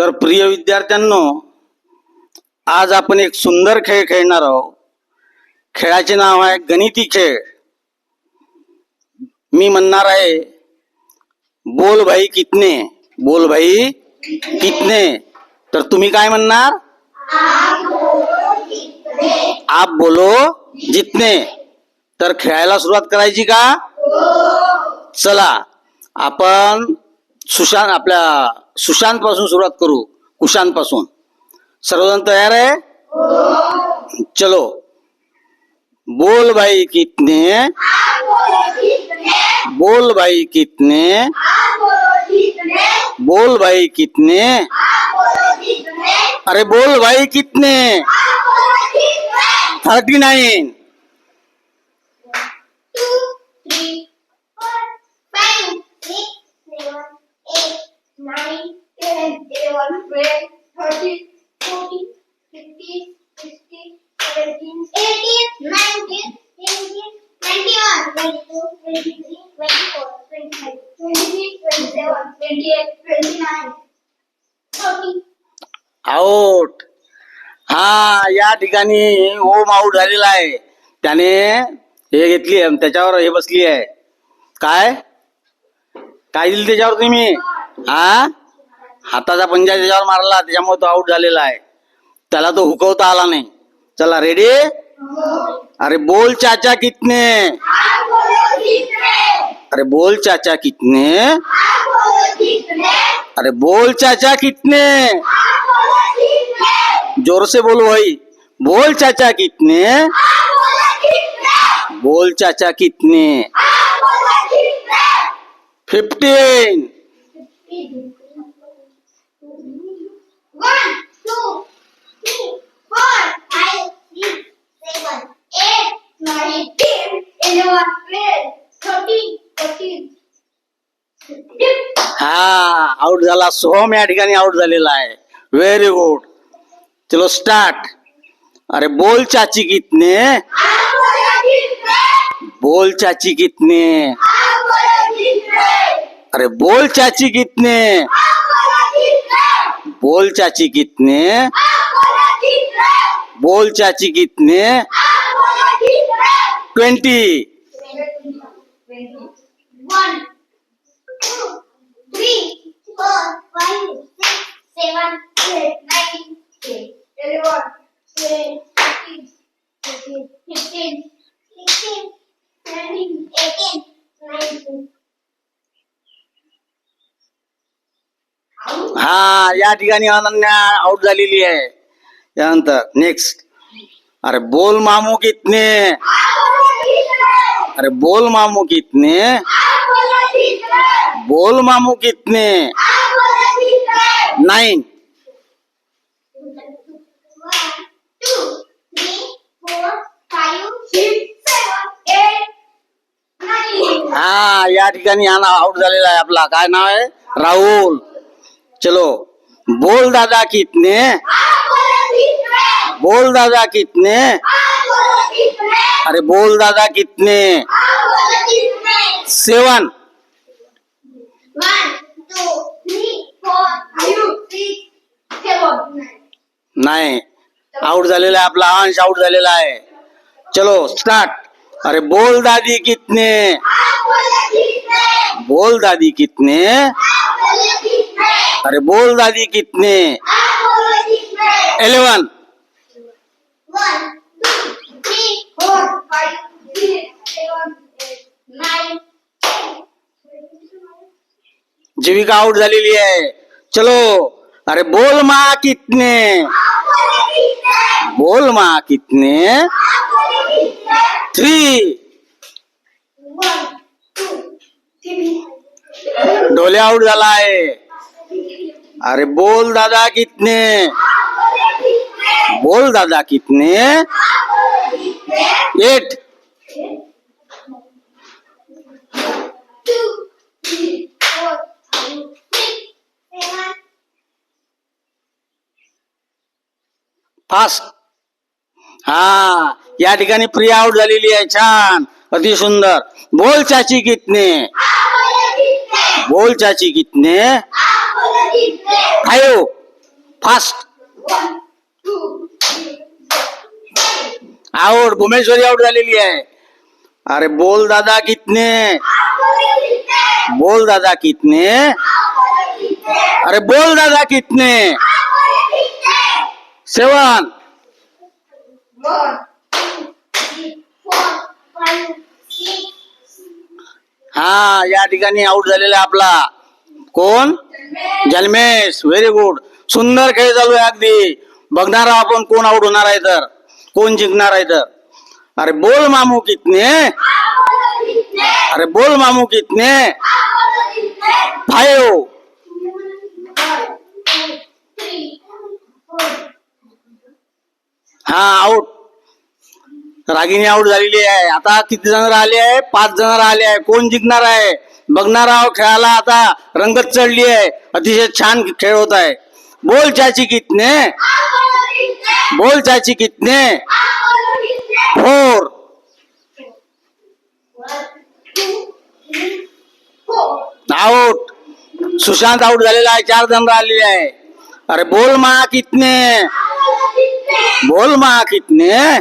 तर प्रिय विद्यार्थ्यांनो आज आपण एक सुंदर खेळ खेळणार आहोत. खेळाचे नाव आहे गणिती खेळ. मी म्हणणार आहे बोल भाई कितने बोल भाई कितने. तर तुम्ही काय म्हणणार? आप बोलो जितने. तर खेळायला सुरुवात करायची का? चला आपण सुशांत, आपल्या सुशांत पासून सुरुवात करू कुशांत पासून सर्वजण तयार आहे? चलो. बोल भाई कितने? बोल भाई कितने? बोल भाई कितने? अरे बोल भाई कितने? Thirty nine. आउट हा, या ठिकाणी ओम आउट झालेला आहे. त्याने हे घेतली त्याच्यावर हे बसली आहे. काय? काय दिली त्याच्यावर तुम्ही? हा? हाताचा पंजा त्याच्यावर मारला तो आउट आहे. त्याला तो हुकवता आला नाही. चला रेडी अरे बोल चाचा कितने. अरे बोल चाचा कितने. अरे बोल चाचा कितने. ज़ोर से बोलो भाई. बोल चाचा कितने. बोल चाचा कितने. फिफ्टीन हा आउट झाला. सोहम या ठिकाणी आउट झालेला आहे. व्हेरी गुड चलो स्टार्ट अरे बोल चाची कितने? बोल चाची कितने? अरे बोल चाची कितने। बोल चाची कितने। बोल चाची कितने। ट्वेंटी। अनन्या आउट झालेली आहे. नेक्स्ट अरे बोल मामू कितने अरे बोल मामू कितने बोल मामू कितने नाइन हा, या ठिकाणी आउट आहे आपला. काय नाव आहे? राहुल. चलो. बोल दादा कितने? बोल दादा कितने? अरे बोल दादा कितने? सेवन। नाही. आउट आहे, आपला अंश आउट आहे. चलो स्टार्ट अरे बोल दादी कितने? बोल दादी कितने? अरे बोल दादी कितने? Ten. जीविका आउट आहे. चलो. अरे बोल माँ कितने? बोल माँ कितने? थ्री. ढोले आउट झाला आहे अरे बोल दादा कितने? बोल दादा कितने? एट. फास्ट हा, या ठिकाणी प्रिया आउट झालेली आहे, छान. अति सुंदर. बोल चाची कितने? बोल चाची कितने? Five fast. Out Bhumeshwari out झालेली आहे अरे, बोल दादा कितने? बोल दादा कितने? अरे, बोल दादा कितने? सेवन। हा, या ठिकाणी आउट झालेला आपला। कोण? Seven, जन्मेश व्हेरी गुड सुंदर खेळ चालू आहे अगदी. बघणार आपण कोण आउट होणार आहे तर? कोण जिंकणार आहे तर? अरे बोल मामू कितने. अरे बोल मामू कितने. आपको हो. फाईव्ह हा आउट रागिनी आउट झालेली आहे. आता किती जण राहिले आहे? पाच जण राहिले आहे. कोण जिंकणार आहे? आहोत खेळाला आता रंगत चढली आहे. अतिशय छान खेळ होत आहे. बोल चाची कितने? बोल चाची कितने? फोर. आउट सुशांत आउट झालेला आहे. चार जण राहिलेले आहे. अरे बोल मा कितने? बोल मा कितने?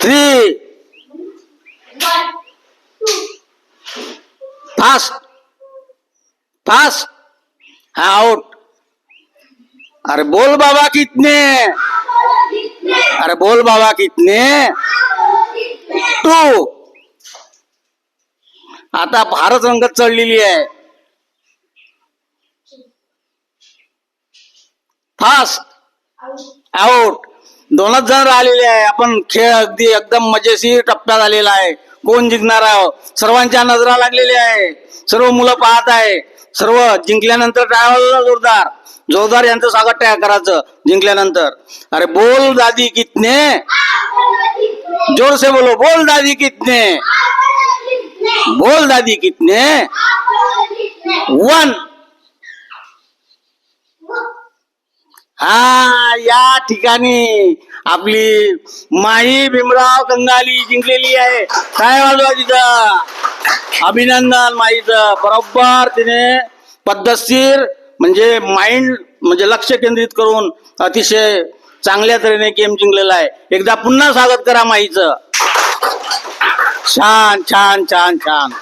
थ्री फास्ट फास्ट हा आउट अरे बोल बाबा कितने अरे बोल बाबा कितने कितने टू आता भारत रंगत चढलेली आहे फास्ट आउट दोनच जण राहिलेले आहे आपण खेळ अगदी एकदम मजेशीर टप्प्यात आलेला आहे कोण जिंकणार आहे? सर्वांच्या नजरा लागलेल्या आहे. सर्व मुलं पाहत आहे. सर्व जिंकल्यानंतर ट्रॅव्हलला जोरदार. जोरदार यांचं स्वागत त्या करायचं जिंकल्यानंतर. अरे बोल दादी कितने जोर से बोलो. बोल दादी कितने बोल दादी कितने वन. हा या ठिकाणी. आपली माही भीमराव कंगाली जिंकलेली आहे. काय वाजवा तिथं अभिनंदन माहीच. बरोबर तिने पद्धतशीर म्हणजे माइंड म्हणजे लक्ष केंद्रित करून अतिशय चांगल्या तऱ्हेने गेम जिंकलेला आहे. एकदा पुन्हा स्वागत करा माहीच. छान छान छान छान.